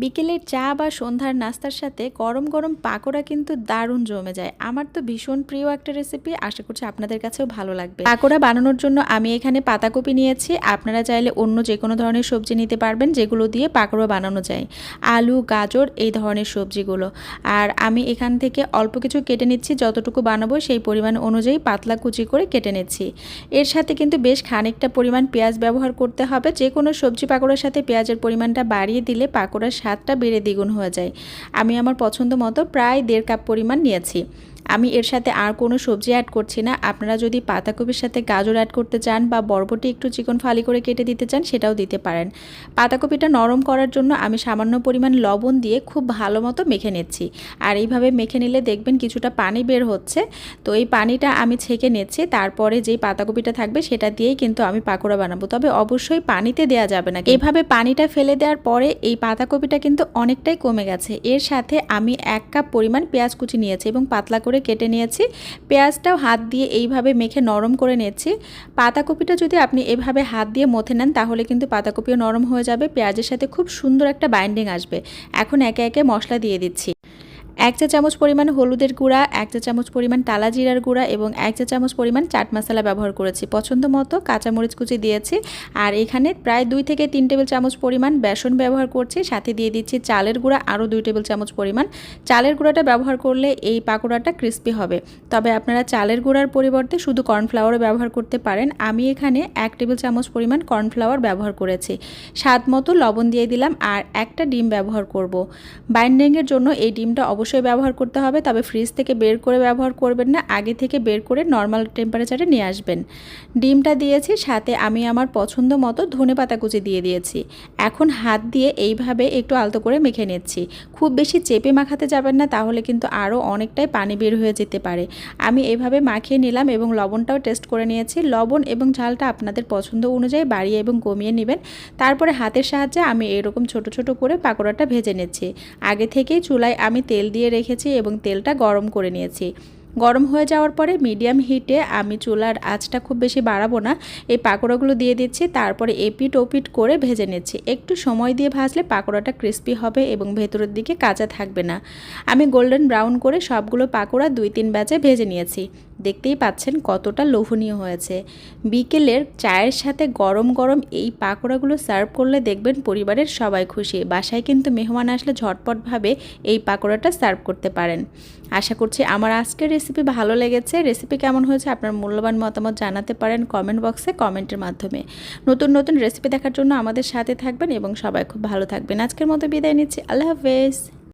বিকেলের চা বা সন্ধ্যার নাস্তার সাথে গরম গরম পাকোড়া কিন্তু দারুণ জমে যায়। আমার তো ভীষণ প্রিয় একটা রেসিপি আশা করছি আপনাদের কাছেও ভালো লাগবে। পাকোড়া বানানোর জন্য আমি এখানে পাতাকপি নিয়েছি। আপনারা চাইলে অন্য যে কোনো ধরনের সবজি নিতে পারবেন, যেগুলো দিয়ে পাকোড়া বানানো যায়। আলু, গাজর, এই ধরনের সবজিগুলো। আর আমি এখান থেকে অল্প কিছু কেটে নিচ্ছি, যতটুকু বানাবো সেই পরিমাণ অনুযায়ী পাতলা কুচি করে কেটে নিচ্ছি। এর সাথে কিন্তু বেশ খানিকটা পরিমাণ পেঁয়াজ ব্যবহার করতে হবে। যে কোনো সবজি পাকোড়ার সাথে পেঁয়াজের পরিমাণটা বাড়িয়ে দিলে পাকোড়ার স্বাদটা বেড়ে দ্বিগুণ হয়ে যায়। আমি আমার পছন্দ মতো প্রায় দেড় কাপ পরিমাণ নিয়েছি। আমি এর সাথে আর কোনো সবজি অ্যাড করছি না। আপনারা যদি পাতাকপির সাথে গাজর অ্যাড করতে চান বা বরবটি একটু চিকন ফালি করে কেটে দিতে চান, সেটাও দিতে পারেন। পাতাকপিটা নরম করার জন্য আমি সামান্য পরিমাণ লবণ দিয়ে খুব ভালো মতো মেখে নিচ্ছি। আর এইভাবে মেখে নিলে দেখবেন কিছুটা পানি বের হচ্ছে। তো এই পানিটা আমি ছেঁকে নিচ্ছি। তারপরে যেই পাতাকপিটা থাকবে, সেটা দিয়েই কিন্তু আমি পাকোড়া বানাবো। তবে অবশ্যই পানিতে দেওয়া যাবে না। এভাবে পানিটা ফেলে দেওয়ার পরে এই পাতাকপিটা কিন্তু অনেকটাই কমে গেছে। এর সাথে আমি এক কাপ পরিমাণ পেঁয়াজ কুচি নিয়েছি এবং পাতলা কেটে নিয়েছি। পেঁয়াজটাও হাত দিয়ে এইভাবে মেখে নরম করে নিয়েছি। পাতাকপিটা যদি আপনি এভাবে হাত দিয়ে মথে নেন, তাহলে কিন্তু পাতাকপিও নরম হয়ে যাবে। পেঁয়াজের সাথে খুব সুন্দর একটা বাইন্ডিং আসবে। এখন একে একে মশলা দিয়ে দিচ্ছি। এক চা চামচ পরিমাণ হলুদের গুঁড়া, এক চা চামচ পরিমাণ টালা জিরার গুঁড়া এবং এক চা চামচ পরিমাণ চাট মশলা ব্যবহার করেছি। পছন্দ মতো কাঁচামরিচ কুচি দিয়েছি আর এখানে প্রায় দুই থেকে তিন টেবিল চামচ পরিমাণ বেসন ব্যবহার করছি। সাথে দিয়ে দিচ্ছি চালের গুঁড়া আরও দুই টেবিল চামচ পরিমাণ। চালের গুঁড়াটা ব্যবহার করলে এই পাকোড়াটা ক্রিস্পি হবে। তবে আপনারা চালের গুঁড়ার পরিবর্তে শুধু কর্নফ্লাওয়ারও ব্যবহার করতে পারেন। আমি এখানে এক টেবিল চামচ পরিমাণ কর্নফ্লাওয়ার ব্যবহার করেছি। স্বাদ মতো লবণ দিয়ে দিলাম আর একটা ডিম ব্যবহার করব। বাইন্ডিংয়ের জন্য এই ডিমটা অবশ্যই অবশ্যই ব্যবহার করতে হবে, তবে ফ্রিজ থেকে বের করে ব্যবহার করবেন না, আগে থেকে বের করে নর্মাল টেম্পারেচারে নিয়ে আসবেন। ডিমটা দিয়েছি, সাথে আমি আমার পছন্দ মতো ধনে পাতা কুচি দিয়ে দিয়েছি। এখন হাত দিয়ে এইভাবে একটু আলতো করে মেখে নিচ্ছি। খুব বেশি চেপে মাখাতে যাবেন না, তাহলে কিন্তু আরও অনেকটাই পানি বের হয়ে যেতে পারে। আমি এভাবে মাখিয়ে নিলাম এবং লবণটাও টেস্ট করে নিয়েছি। লবণ এবং ঝালটা আপনাদের পছন্দ অনুযায়ী বাড়িয়ে এবং কমিয়ে নেবেন। তারপরে হাতের সাহায্যে আমি এরকম ছোট ছোট করে পাকোড়াটা ভেজে নিচ্ছি। আগে থেকেই চুলায় আমি তেল দিয়ে রেখেছি এবং তেলটা গরম করে নিয়েছি। গরম হয়ে যাওয়ার পরে মিডিয়াম হিটে আমি চুলার আঁচটা খুব বেশি বাড়াবো না। এই পাকোড়াগুলো দিয়ে দিচ্ছি, তারপরে এপিট ওপিট করে ভেজে নিচ্ছি। একটু সময় দিয়ে ভাজলে পাকোড়াটা ক্রিস্পি হবে এবং ভেতরের দিকে কাঁচা থাকবে না। আমি গোল্ডেন ব্রাউন করে সবগুলো পাকোড়া দুই তিন ব্যাচে ভেজে নিয়েছি। দেখতেই পাচ্ছেন কতটা লোভনীয় হয়েছে। বিকেলের চায়ের সাথে গরম গরম এই পাকোড়াগুলো সার্ভ করলে দেখবেন পরিবারের সবাই খুশি। বাসায় কিন্তু মেহমান আসলে ঝটপটভাবে এই পাকোড়াটা সার্ভ করতে পারেন। আশা করছি আমার আজকের রেসিপি ভালো লেগেছে। রেসিপি কেমন হয়েছে আপনার মূল্যবান মতামত জানাতে পারেন কমেন্ট বক্সে কমেন্টের মাধ্যমে। নতুন নতুন রেসিপি দেখার জন্য আমাদের সাথে থাকবেন এবং সবাই খুব ভালো থাকবেন। আজকের মতো বিদায় নিচ্ছি। আল্লাহ হাফেজ।